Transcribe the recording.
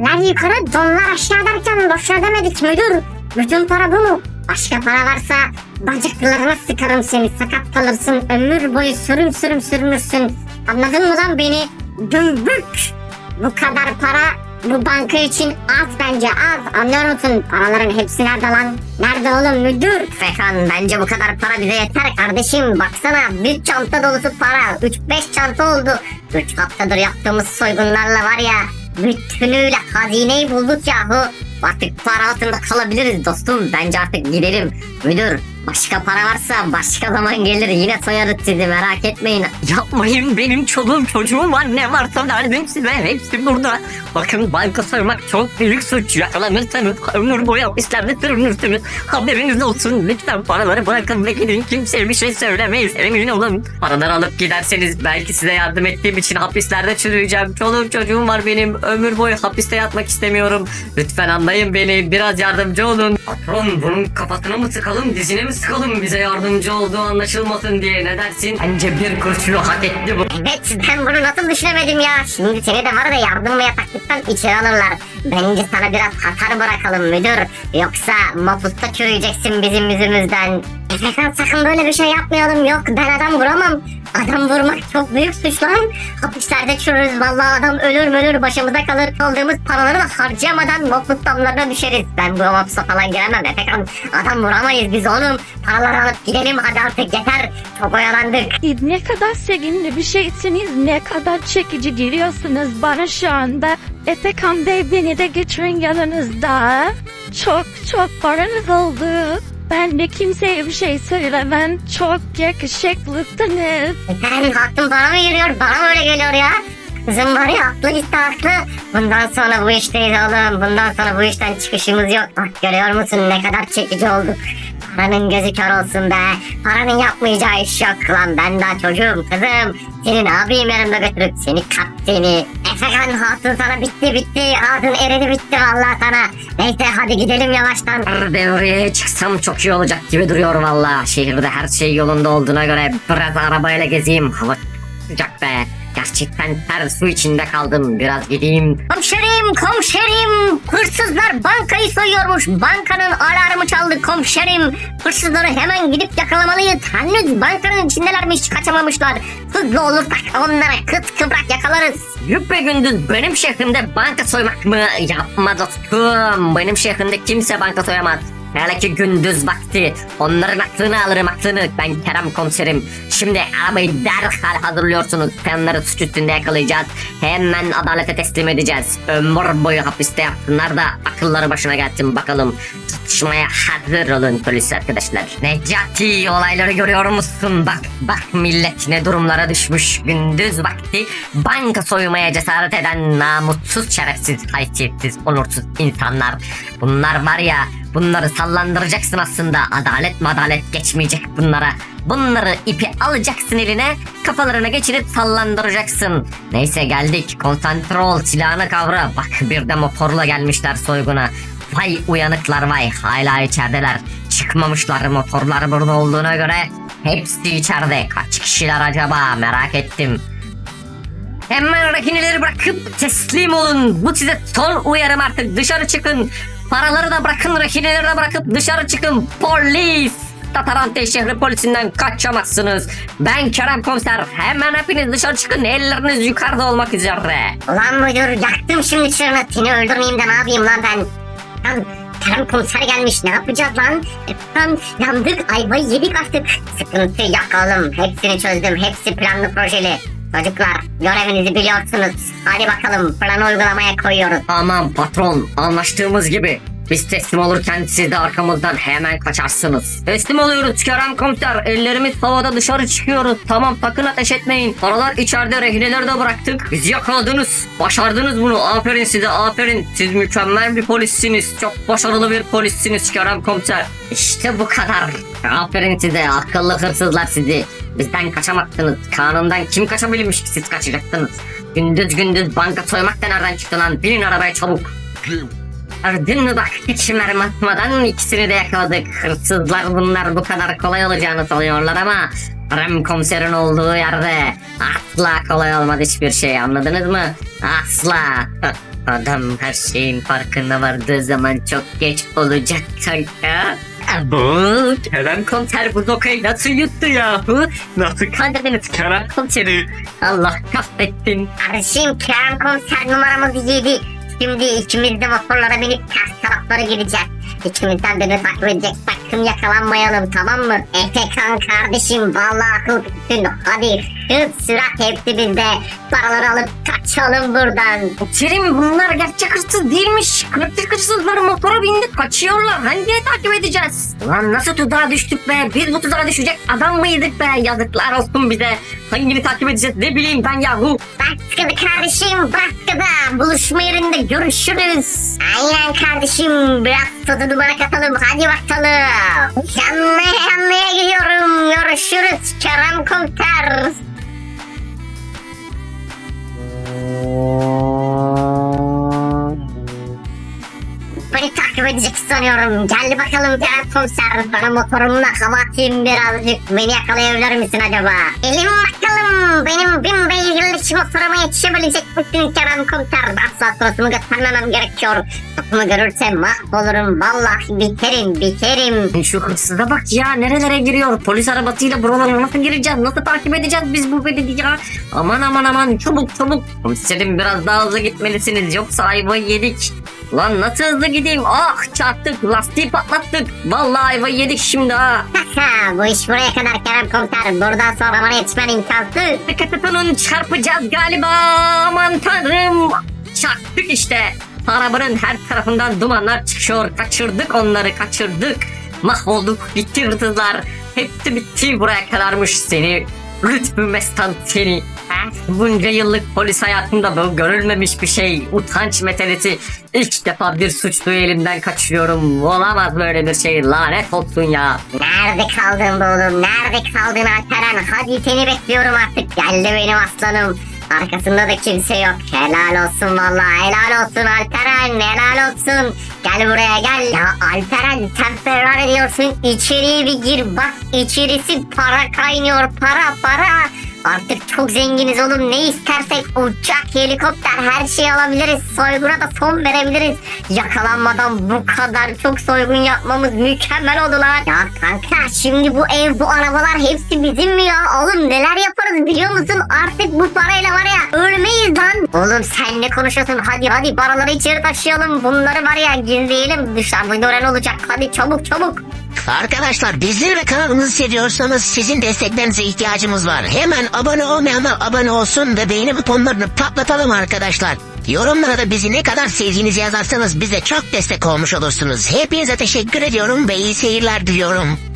Lan yukarı donlar aşağı derken boşuna demedik müdür. Bütün para bu mu? Başka para varsa bacaklarına sıkarım seni. Sakat kalırsın. Ömür boyu sürüm sürüm sürünürsün. Anladın mı lan beni? Dümbük. Bu kadar para bu banka için az bence az. Anlıyor musun? Paraların hepsi nerede lan? Nerede oğlum müdür? Fekan bence bu kadar para bize yeter kardeşim. Baksana bir çanta dolusu para. 3-5 çanta oldu. 3 haftadır yaptığımız soygunlarla var ya. Bütünüyle hazineyi bulduk yahu. Artık para altında kalabiliriz dostum. Bence artık gidelim. Müdür başka para varsa başka zaman gelir. Yine soyarız sizi merak etmeyin. Yapmayın benim çoluğum çocuğum var ne varsa verdim size hepsi burada. Bakın banka soymak çok büyük suç yakalanırsanız ömür boyu hapislerde sürünürsünüz. Haberiniz olsun lütfen paraları bırakın ve gidin kimseye bir şey söylemeyiz emin olun. Paraları alıp giderseniz belki size yardım ettiğim için hapislerde çürüyeceğim. Çoluğum çocuğum var benim ömür boyu hapiste yatmak istemiyorum. Lütfen anlayın beni biraz yardımcı olun. Patron bunun kafasına mı sıkalım dizine mi sıkalım bize yardımcı olduğu anlaşılmasın diye ne dersin? Bence bir kurşunu hak etti bu. Evet ben bunu nasıl düşünemedim ya. Şimdi seni de var da yardım ve yataklıktan içeri alırlar. Bence sana biraz hasar bırakalım müdür. Yoksa mapusta çürüyeceksin bizim yüzümüzden. Efekan sakın böyle bir şey yapmayalım. Yok ben adam vuramam. Adam vurmak çok büyük suç lan. Hapislerde çürürüz vallahi adam ölür ölür başımıza kalır. Aldığımız paraları da harcayamadan mopus damlarına düşeriz. Ben bu mapusa falan giremem Efekan. Adam vuramayız biz oğlum. Paraları alıp gidelim hadi artık yeter. Çok oyalandık. Ne kadar sevimli bir şeysiniz, ne kadar çekici geliyorsunuz bana şu anda. Efekan Bey beni de getirin yanınızda. Çok çok paranız oldu. Ben de kimseye bir şey söylemem. Çok yakışıklısınız. Ben hakkım bana mı geliyor? Bana mı öyle geliyor ya? Kızım var ya aklı gitti aklı. Bundan sonra bu işteyiz oğlum. Bundan sonra bu işten çıkışımız yok. Bak görüyor musun ne kadar çekici olduk. Paranın gözü kör olsun be. Paranın yapmayacağı iş yok lan. Ben daha çocuğum kızım. Senin abim yanımda götürüp seni kat seni. Efekan hatun sana bitti bitti. Hatun eridi bitti vallahi sana. Neyse hadi gidelim yavaştan. Devreye çıksam çok iyi olacak gibi duruyor valla. Şehirde her şey yolunda olduğuna göre biraz arabayla gezeyim. Hava sıcak be. Gerçekten ter su içinde kaldım. Biraz gideyim. Komiserim, komiserim. Hırsızlar bankayı soyuyormuş. Bankanın alarmı çaldı komiserim. Hırsızları hemen gidip yakalamalıyız. Henüz bankanın içindelermiş, kaçamamışlar. Hızlı olursak onlara kıt kıvrak yakalarız. Yüpe gündüz benim şehrimde banka soymak mı? Yapma dostum. Benim şehrimde kimse banka soyamaz. Hele ki gündüz vakti. Onların aklını alırım aklını. Ben Kerem komiserim. Şimdi arabayı derhal hazırlıyorsunuz. Onları suç üstünde yakalayacağız. Hemen adalete teslim edeceğiz. Ömür boyu hapiste yapsınlar da akılları başına gelsin bakalım. Tutuşmaya hazır olun polis arkadaşlar. Necati olayları görüyor musun? Bak bak millet ne durumlara düşmüş. Gündüz vakti banka soymaya cesaret eden namussuz, şerefsiz, haysiyetsiz, onursuz insanlar. Bunlar var ya bunları sallandıracaksın aslında. Adalet madalet geçmeyecek bunlara. Bunları ipi alacaksın eline, kafalarına geçirip sallandıracaksın. Neyse geldik. Konsantre ol, silahını kavra. Bak bir de motorla gelmişler soyguna. Vay uyanıklar vay. Hala içerideler. Çıkmamışlar motorlar burada olduğuna göre. Hepsi içeride. Kaç kişiler acaba merak ettim. Hemen rehineleri bırakıp teslim olun. Bu size son uyarım artık. Dışarı çıkın. Paraları da bırakın, rehineleri de bırakıp dışarı çıkın. Polis! Tatarante şehri polisinden kaçamazsınız. Ben Kerem Komiser. Hemen hepiniz dışarı çıkın. Elleriniz yukarıda olmak üzere. Ulan müdür yaktım şimdi çırını. Seni öldürmeyeyim de ne yapayım lan ben? Lan Kerem komiser gelmiş ne yapacağız lan? E, Lan yandık ayvayı yedik artık. Sıkıntı yok oğlum. Hepsini çözdüm. Hepsi planlı projeli. Çocuklar görevinizi biliyorsunuz. Hadi bakalım planı uygulamaya koyuyoruz. Tamam patron anlaştığımız gibi. Biz teslim olurken siz de arkamızdan hemen kaçarsınız. Teslim oluyoruz Kerem komiser. Ellerimiz havada dışarı çıkıyoruz. Tamam sakın ateş etmeyin. Paralar içeride rehineleri de bıraktık. Bizi yakaladınız. Başardınız bunu. Aferin size aferin. Siz mükemmel bir polissiniz. Çok başarılı bir polissiniz Kerem komiser. İşte bu kadar. Aferin size akıllı hırsızlar sizi. Bizden kaçamazsınız. Kanundan kim kaçabilmiş ki siz kaçacaksınız. Gündüz gündüz banka soymak da nereden çıktı lan? Binin arabaya çabuk. Gördün mü bak hiç mermi atmadan ikisini de yakaladık. Hırsızlar bunlar bu kadar kolay olacağını sanıyorlar ama Rem komiserin olduğu yerde asla kolay olmadı hiçbir şey anladınız mı? Asla. Adam her şeyin farkına vardığı zaman çok geç olacak kanka. Bu Kerem komiser bu zokayı nasıl yuttu yahu? Nasıl kandırdınız Kerem komiseri? Allah kahretsin. Kardeşim Kerem komiser numaramızı yedi. Şimdi ikimiz de motorlara binip ters taraflara gideceğiz. İkimizden birini edecek. Sakın yakalanmayalım tamam mı? Efekan kardeşim vallahi akıl tutun. Hadi hız sürat hepsi bizde. Paraları alıp kaçalım buradan. Kerim bunlar gerçek hırsız değilmiş. Kırtık hırsızları motora bindi kaçıyorlar. Hangi takip edeceğiz? Lan nasıl tuzağa düştük be? Biz bu tuzağa düşecek adam mıydık be? Yazıklar olsun bize. Hangini takip edeceğiz ne bileyim ben yahu. Baskıda kardeşim baskıda. Buluşma yerinde görüşürüz. Aynen kardeşim biraz tadı dumana katalım hadi bakalım. Yanmaya edecek sanıyorum. Gel bakalım Kerem komiser. Bana motorumla hava atayım birazcık. Beni yakalayabilir misin acaba? Elim bakalım. Benim bin beygirlik motoruma yetişebilecek misin Kerem komiser? Asla sırasımı göstermemem gerekiyor. Topumu görürsem mahvolurum. Vallahi biterim biterim. Şu hırsıza bak ya nerelere giriyor. Polis arabasıyla buralara nasıl gireceğiz? Nasıl takip edeceğiz biz bu belediye? Aman aman aman çabuk çabuk. Komiserim biraz daha hızlı gitmelisiniz yoksa ayvayı yedik. Lan nasıl hızlı gideyim? Ah çarptık lastiği patlattık. Vallahi ayvayı yedik şimdi ha. Bu iş buraya kadar Kerem komiser. Buradan sonra bana yetişmen imkansız. Dikkat et onun çarpacağız galiba. Aman tanrım. Çarptık işte. Arabanın her tarafından dumanlar çıkıyor. Kaçırdık onları kaçırdık. Mahvolduk bitti hırsızlar. Hepsi bitti buraya kadarmış seni. Lütfü mestan seni. Ha? Bunca yıllık polis hayatımda bu görülmemiş bir şey. Utanç meselesi. İlk defa bir suçluyu elimden kaçırıyorum. Olamaz böyle bir şey. Lanet olsun ya. Nerede kaldın be oğlum? Nerede kaldın Alperen? Hadi seni bekliyorum artık. Geldi benim aslanım. Arkasında da kimse yok. Helal olsun vallahi. Helal olsun Alperen. Helal olsun. Gel buraya gel. Ya Alperen sen ferrar ediyorsun. İçeriye bir gir. Bak içerisi para kaynıyor. Para para. Artık çok zenginiz oğlum. Ne istersek uçak, helikopter her şeyi alabiliriz. Soyguna da son verebiliriz. Yakalanmadan bu kadar çok soygun yapmamız mükemmel oldu lan. Ya kanka şimdi bu ev, bu arabalar hepsi bizim mi ya? Oğlum neler yaparız biliyor musun? Artık bu parayla var ya ölmeyiz lan. Oğlum sen ne konuşuyorsun? Hadi hadi paraları içeri taşıyalım. Bunları var ya gizleyelim. Dışarıda gören olacak. Hadi çabuk çabuk. Arkadaşlar bizleri ve kanalımızı seviyorsanız sizin desteklerinize ihtiyacımız var. Hemen abone olmayanlar abone olsun ve beğeni butonlarını patlatalım arkadaşlar. Yorumlara da bizi ne kadar sevdiğinizi yazarsanız bize çok destek olmuş olursunuz. Hepinize teşekkür ediyorum ve iyi seyirler diliyorum.